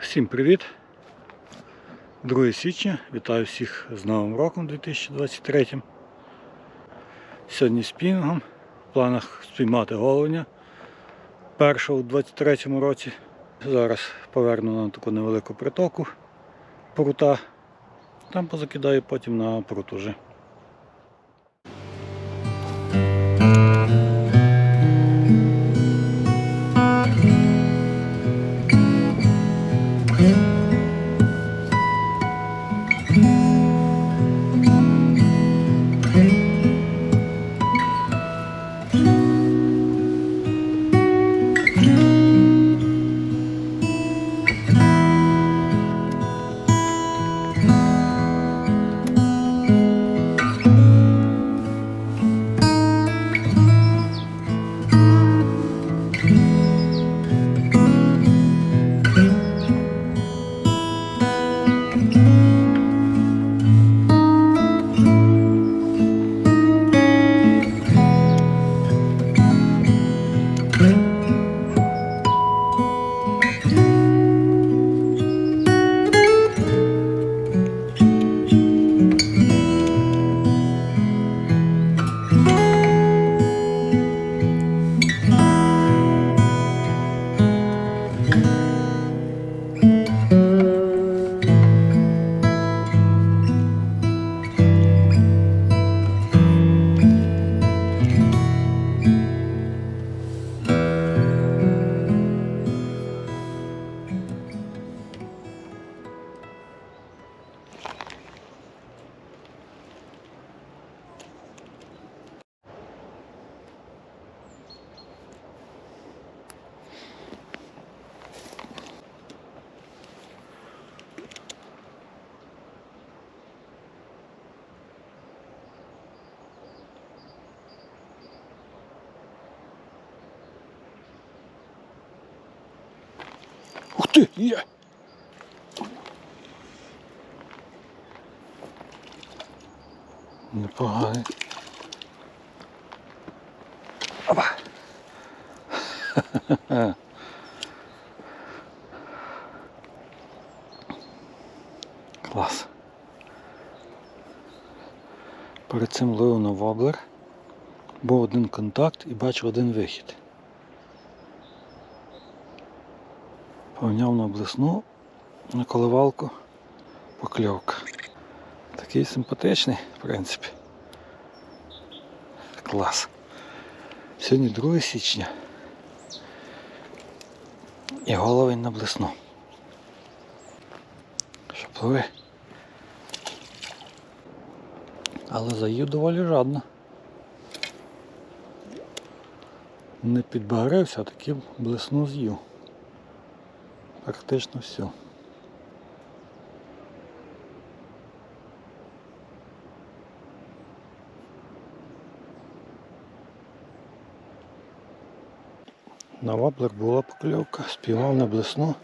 Всім привіт! 2 січня. Вітаю всіх з Новим роком 2023. Сьогодні спінгом. В планах спіймати головня першого у 2023 році. Зараз поверну на таку невелику притоку прута. Там позакидаю потім на прут уже. Ти! Є! Непоганий. Опа! Клас. Перед цим ловив на воблер. Був один контакт і бачив один вихід. Повняв на блесну на коливалку покльовка. Такий симпатичний, в принципі. Клас. Сьогодні 2 січня. І головень на блесну. Що пливе. Але заїв доволі жадно. Не підбагрився, а таки блесну з'їв. Практично все. На воблер була покльовка, спіймав на блесну.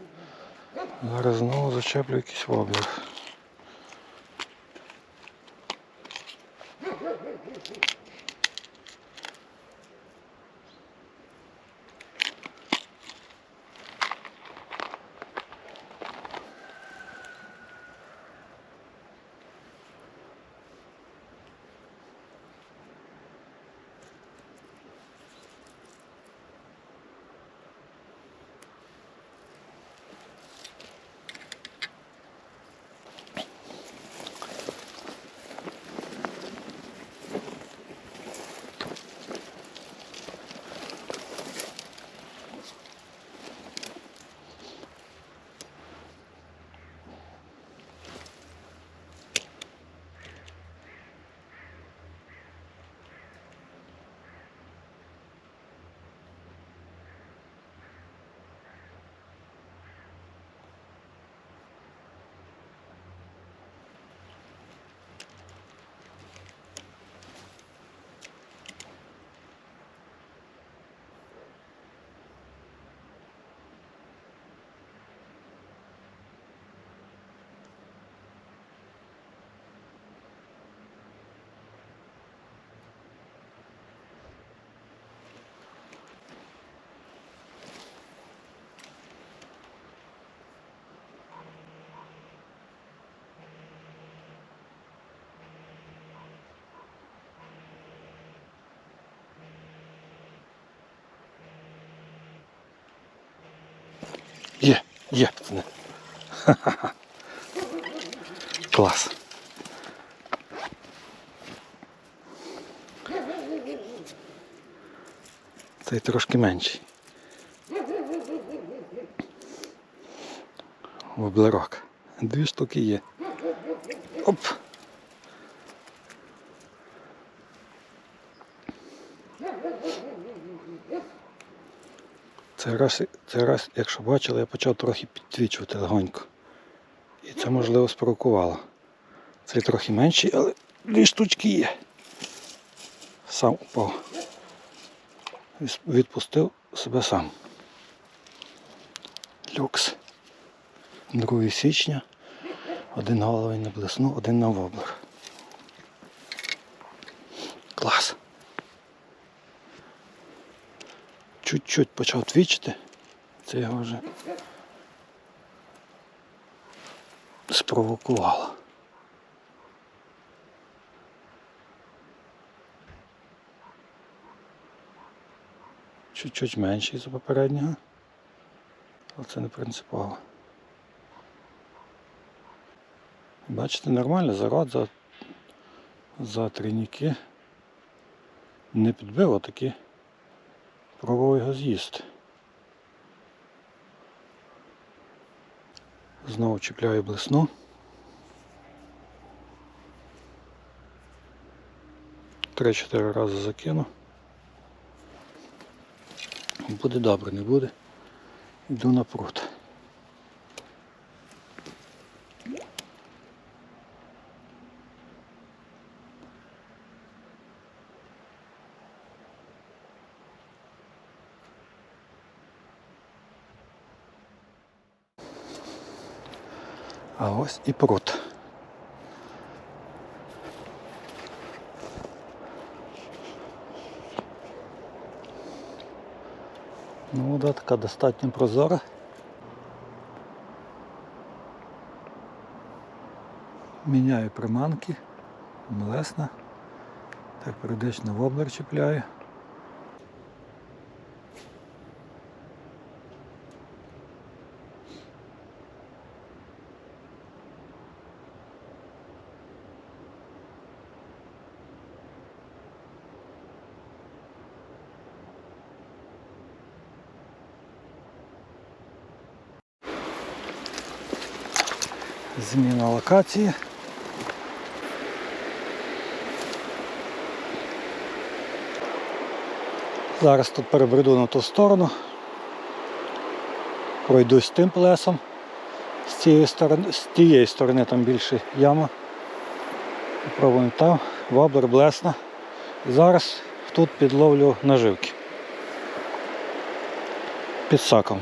Зараз знову зачеплю якийсь воблер. Є. Ха-ха-ха. Клас. Цей трошки менший. Воблерок. Дві штуки є. Оп. Цей раз, цей раз, якщо бачили, я почав трохи підтвічувати легонько. І це можливо спровокувало. Цей трохи менший, але дві штучки є. Сам упав. Відпустив себе сам. Люкс. 2 січня. Один головень на блесну, один на воблер. Клас. Чуть-чуть почав твічити. Це його вже спровокувало. Чуть-чуть менший за попереднього. Але це не принципово. Бачите, нормально, за рот, за, за трійники не підбив, а пробував його з'їсти. Знову чіпляю блесну. Три-чотири рази закину. Буде добре, не буде. Йду на пруд. А ось і пруд. Ну, вода така достатньо прозора. Міняю приманки, млесна. Так періодично воблер чіпляю. Зміна локації. Зараз тут перебреду на ту сторону. Пройдусь тим плесом. З цієї сторони, з тієї сторони там більше яма. Попробуємо там. Воблер блесна. Зараз тут підловлю наживки. Під саком.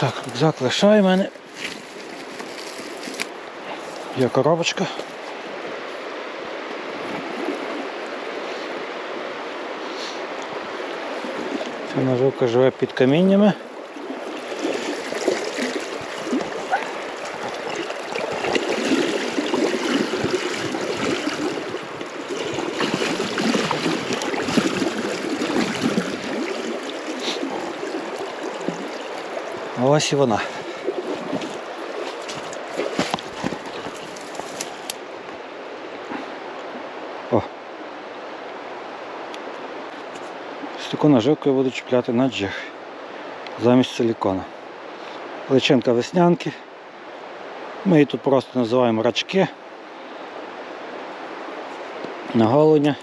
Так, рюкзак лишає мене. Є коробочка. Ця ножовка живе під каміннями. Ось і вона. О. З таку наживку я буду чіпляти на джиг замість силікона. Личинка веснянки. Ми її тут просто називаємо рачки. На голуня.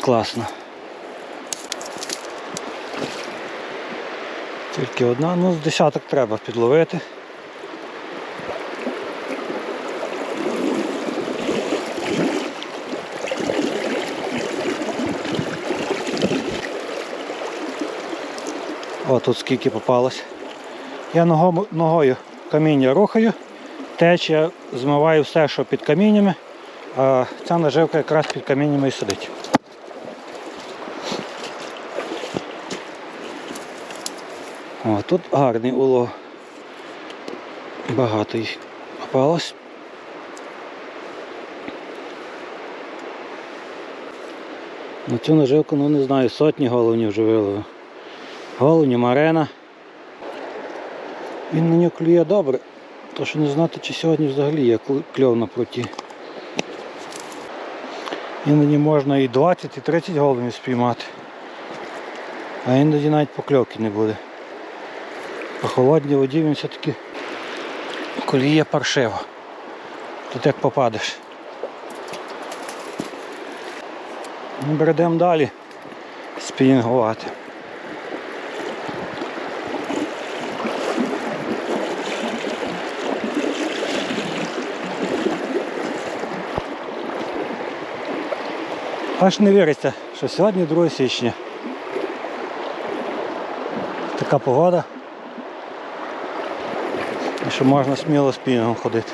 Класно. Тільки одна, ну з десяток треба підловити. О, тут скільки попалось. Я ногою каміння рухаю, течія змиваю все, що під каміннями, А ця наживка якраз під каміннями і сидить. О, тут гарний улов. Багато їх попалось. На цю наживку, ну не знаю, сотні головнів вже виловив. Головні марена. Він на нього клює добре. То що не знати, чи сьогодні взагалі є кльов на пруті. Іноді можна і 20, і 30 головнів спіймати. А іноді навіть покльовки не буде. По холодній воді він все-таки коліє паршиво. Тут як попадеш. Ми беремо далі спінінгувати. Аж не віриться, що сьогодні 2 січня. Така погода. Що можна сміло спінгом ходити.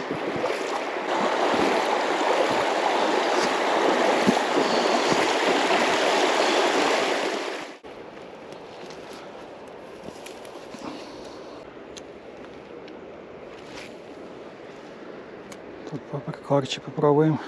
Тут по прикорчі попробуємо.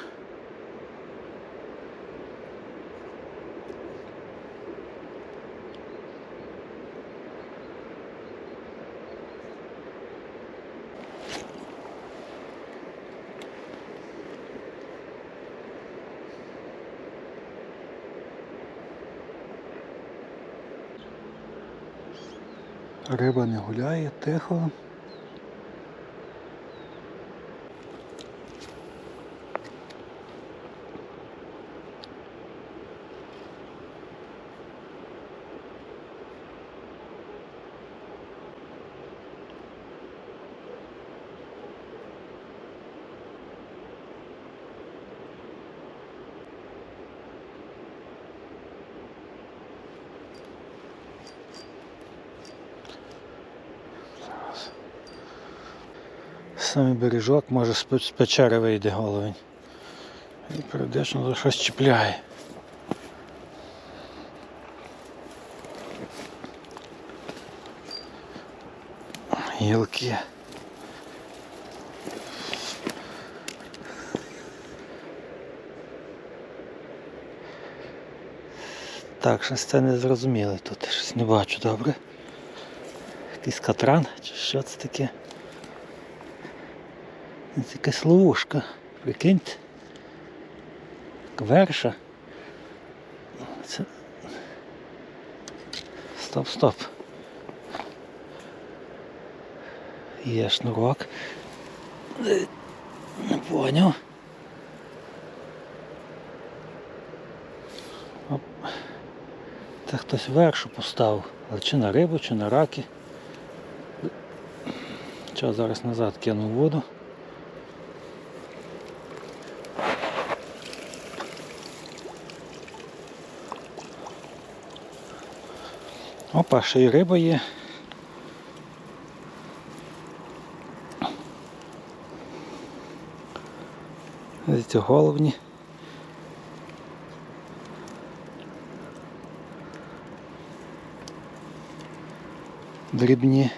Риба не гуляє, тихо. Саме бережок, може з печери вийде головень. І періодично за щось чіпляє. Гілки. Так, щось це не зрозуміло тут. Щось не бачу добре. Якийсь катран чи що це таке? Це якась ловушка. Прикиньте. Кверша. Це... Стоп, стоп. Є шнурок. Не поняв. Оп. Це хтось вершу поставив. Але чи на рибу, чи на раки. Що зараз назад кину воду. Опа, ще й риба є. Ці головні. Дрібні.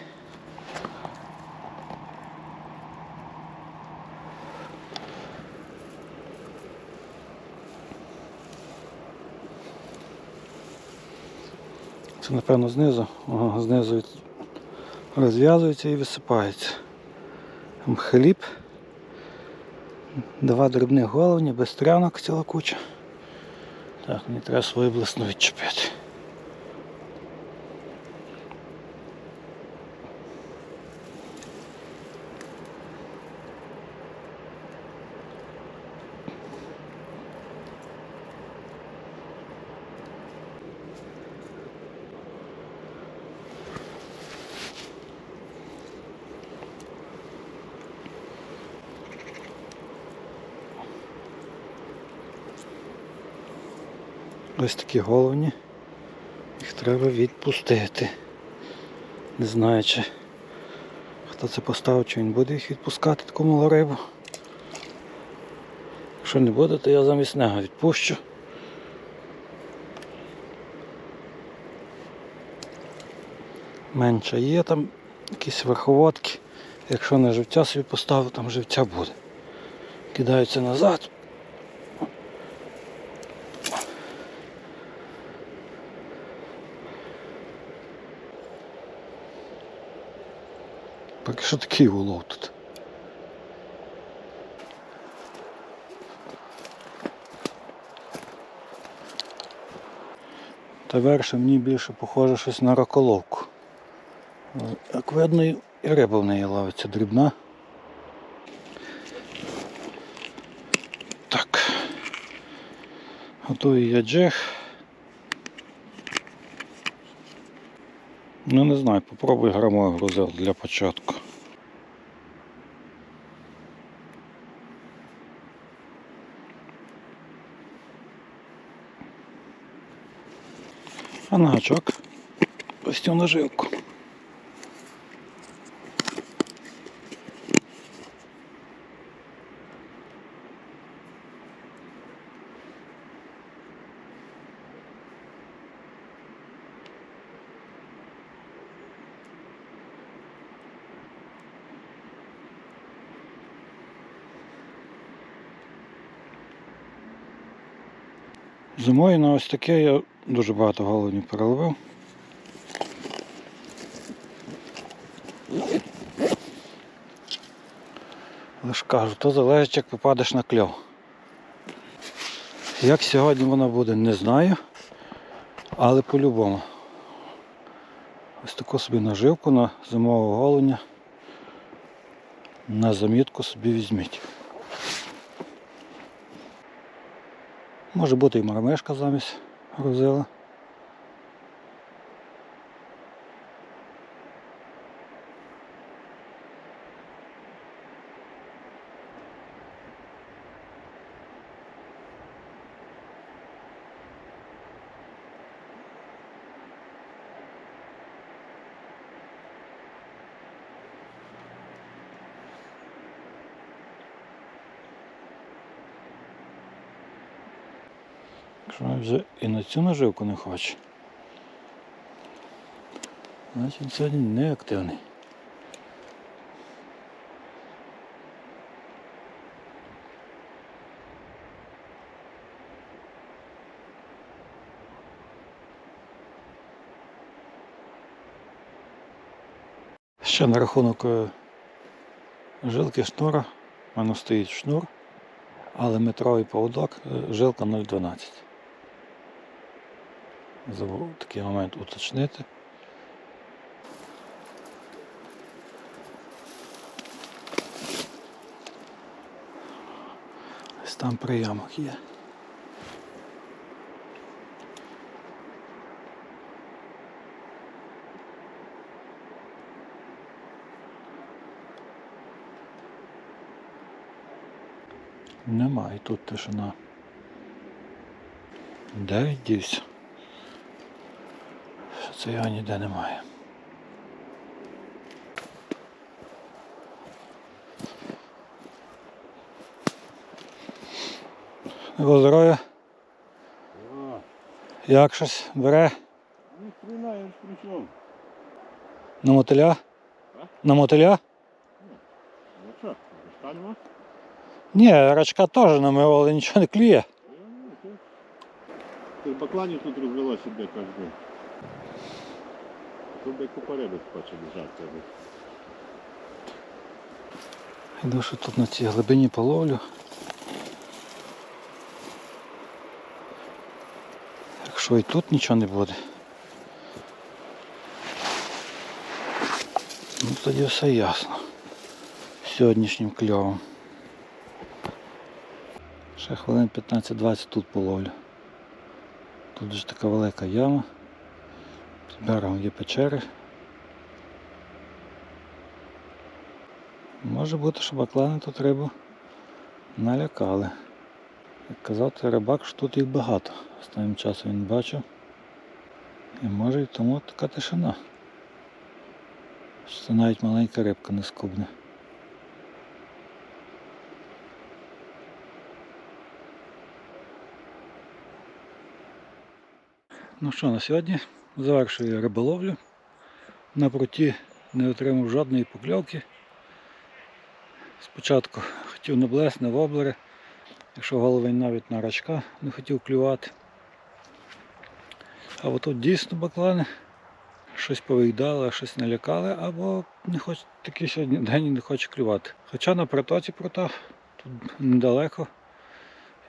Це напевно знизу. Ага, знизу розв'язується і висипається. Там хліб. Два дрібних головні, без трянок ціла куча. Так, мені треба свою блесну відчепити. Ось такі головні. Їх треба відпустити. Не знаю, чи хто це поставив, чи він буде їх відпускати таку малу рибу. Якщо не буде, то я замість нього відпущу. Менше є там якісь верховодки. Якщо не живця собі поставив, там живця буде. Кидаються назад. Поки що такий улов тут. Та верше мені більше похоже щось на раколовку. Як видно, і риба в неї ловиться дрібна. Так. Готую я джех. Ну не знаю, попробуй грамовий грузил для початку. А на гачок ось цю наживку. Зимою на ось таке я дуже багато головнів переловив. Лиш кажу, то залежить, як попадеш на кльов. Як сьогодні воно буде, не знаю. Але по-любому. Ось таку собі наживку на зимового головня. На замітку собі візьміть. Може бути і марамешка замість грузила. Він вже і на цю наживку не хоче. Значить він сьогодні не активний. Ще на рахунок е, жилки шнура. У мене стоїть шнур, але метровий поводок, е, жилка 0,12. Забув такий момент уточнити. Ось там приямок є. Немає тут тишина. Де дівся? Це його ніде немає. Його здоров'я. Як щось бере Ну, хрена, я ж прийшов. на мотиля? А? На мотиля? Ну що, достанемо? Ні, рачка теж намив, але нічого не клює. Ти бакланів тут розвелося, де кожен. Тут де купа риби хоче лежати. Що тут на цій глибині половлю. Якщо і тут нічого не буде. Ну тоді все ясно. Сьогоднішнім кльовом. Ще хвилин 15-20 тут половлю. Тут дуже така велика яма на є печери. Може бути, що баклани тут рибу налякали. Як казати, рибак, що тут їх багато. Останнім часом він бачив. І може й тому така тишина. Що Це навіть маленька рибка не скубне. Ну що, на сьогодні? Завершую риболовлю. На пруті не отримав жодної покльовки. Спочатку хотів на блес, на воблери. Якщо головень навіть на рачка не хотів клювати. А от тут дійсно баклани щось повиїдали, щось налякали, або не хоче, такий сьогодні день не хоче клювати. Хоча на протоці прута тут недалеко.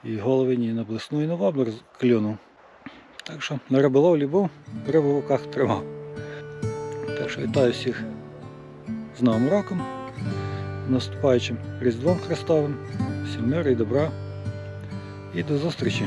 І головень і на блесну, і на воблер клюнув. Так що на риболовлі був, рибу в руках тримав. Так що вітаю всіх з Новим роком, наступаючим Різдвом Христовим, всім миру і добра. І до зустрічі!